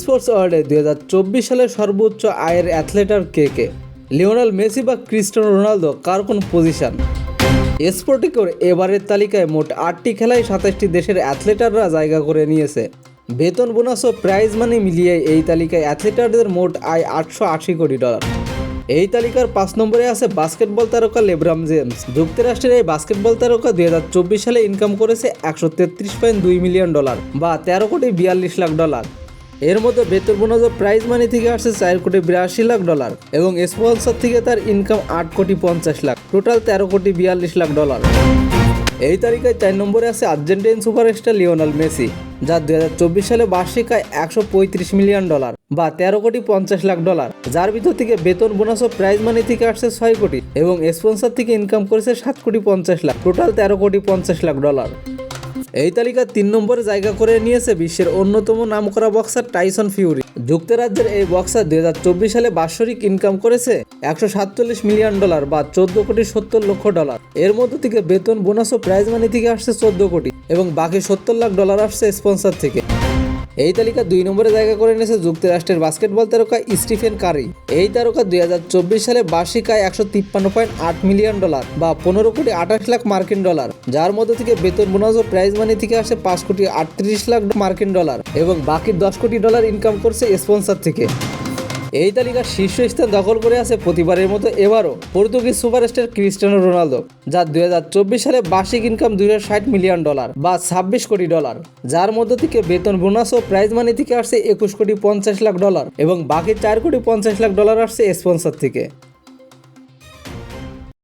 Sports ওয়ার্ল্ডে দুই হাজার চব্বিশ সালের সর্বোচ্চ আয়ের অ্যাথলেটার কে কে? লিওনাল মেসি বা ক্রিস্টিয়ানো রোনালদো, কার কোন পজিশন স্পোর্টিকোর এবারের তালিকায় মোট আটটি খেলায় সাতাশটি দেশের অ্যাথলেটাররা জায়গা করে নিয়েছে। বেতন বোনাস ও প্রাইজ মানি মিলিয়ে এই তালিকায় অ্যাথলেটারদের মোট আয় আটশো আশি কোটি ডলার। এই তালিকার পাঁচ নম্বরে আছে বাস্কেটবল তারকা লেব্রাম জেমস যুক্তরাষ্ট্রের এই বাস্কেটবল তারকা দুই হাজার চব্বিশ সালে ইনকাম করেছে একশো মিলিয়ন ডলার বা তেরো কোটি বিয়াল্লিশ লাখ ডলার এর মধ্যে বেতন বোনাস প্রাইজ মানি থেকে আসছে চার কোটি বিরাশি লাখ ডলার এবং স্পন্সর থেকে তার ইনকাম আট কোটি পঞ্চাশ লাখ টোটাল তেরো কোটি বিয়াল্লিশ লাখ ডলার এই তালিকায় চার নম্বরে আছে আর্জেন্টিন সুপারস্টার লিওনাল মেসি যার দুই সালে বার্ষিক আয় একশো পঁয়ত্রিশ মিলিয়ন ডলার বা তেরো কোটি পঞ্চাশ লাখ ডলার যার ভিতর থেকে বেতন বোনাস ও প্রাইজ মানি থেকে আসছে ছয় কোটি এবং স্পন্সর থেকে ইনকাম করেছে সাত কোটি পঞ্চাশ লাখ টোটাল তেরো কোটি পঞ্চাশ লাখ ডলার এই তালিকার তিন নম্বরে জায়গা করে নিয়েছে বিশ্বের অন্যতম নামকরা বক্সার টাইসন ফিউরি। যুক্তরাজ্যের এই বক্সার দুই হাজার চব্বিশ সালে বাৎসরিক ইনকাম করেছে একশো সাতচল্লিশ মিলিয়ন ডলার বা চোদ্দ কোটি সত্তর লক্ষ ডলার এর মধ্য থেকে বেতন বোনাস ও প্রাইজ মানি থেকে আসছে চোদ্দ কোটি এবং বাকি সত্তর লাখ ডলার আসছে স্পন্সর থেকে। এই তালিকা দুই নম্বরে জায়গা করে নিয়েছে যুক্তরাষ্ট্রের বাস্কেটবল তারকা স্টিফেন কারি। এই তারকা দুই সালে বার্ষিক আয় একশো তিপ্পান্ন পয়েন্ট আট মিলিয়ন ডলার বা পনেরো কোটি আঠাশ লাখ মার্কিন ডলার, যার মধ্যে থেকে বেতন বোনাস ও প্রাইজ মানি থেকে আসে পাঁচ কোটি আটত্রিশ লাখ মার্কিন ডলার এবং বাকি দশ কোটি ডলার ইনকাম করছে স্পন্সার থেকে। এই তালিকার শীর্ষস্থান দখল করে আছে প্রতিবারের মতো এবারও পর্তুগিজ সুপারস্টার ক্রিস্টানো রোনালদো যার দুই হাজার চব্বিশ সালে বার্ষিক ইনকাম দুই ষাট মিলিয়ন ডলার বা ছাব্বিশ কোটি ডলার যার মধ্য থেকে বেতন বোনাস ও প্রাইজ মানি থেকে আসছে একুশ কোটি পঞ্চাশ লাখ ডলার এবং বাকি চার কোটি পঞ্চাশ লাখ ডলার আসছে স্পন্সর থেকে।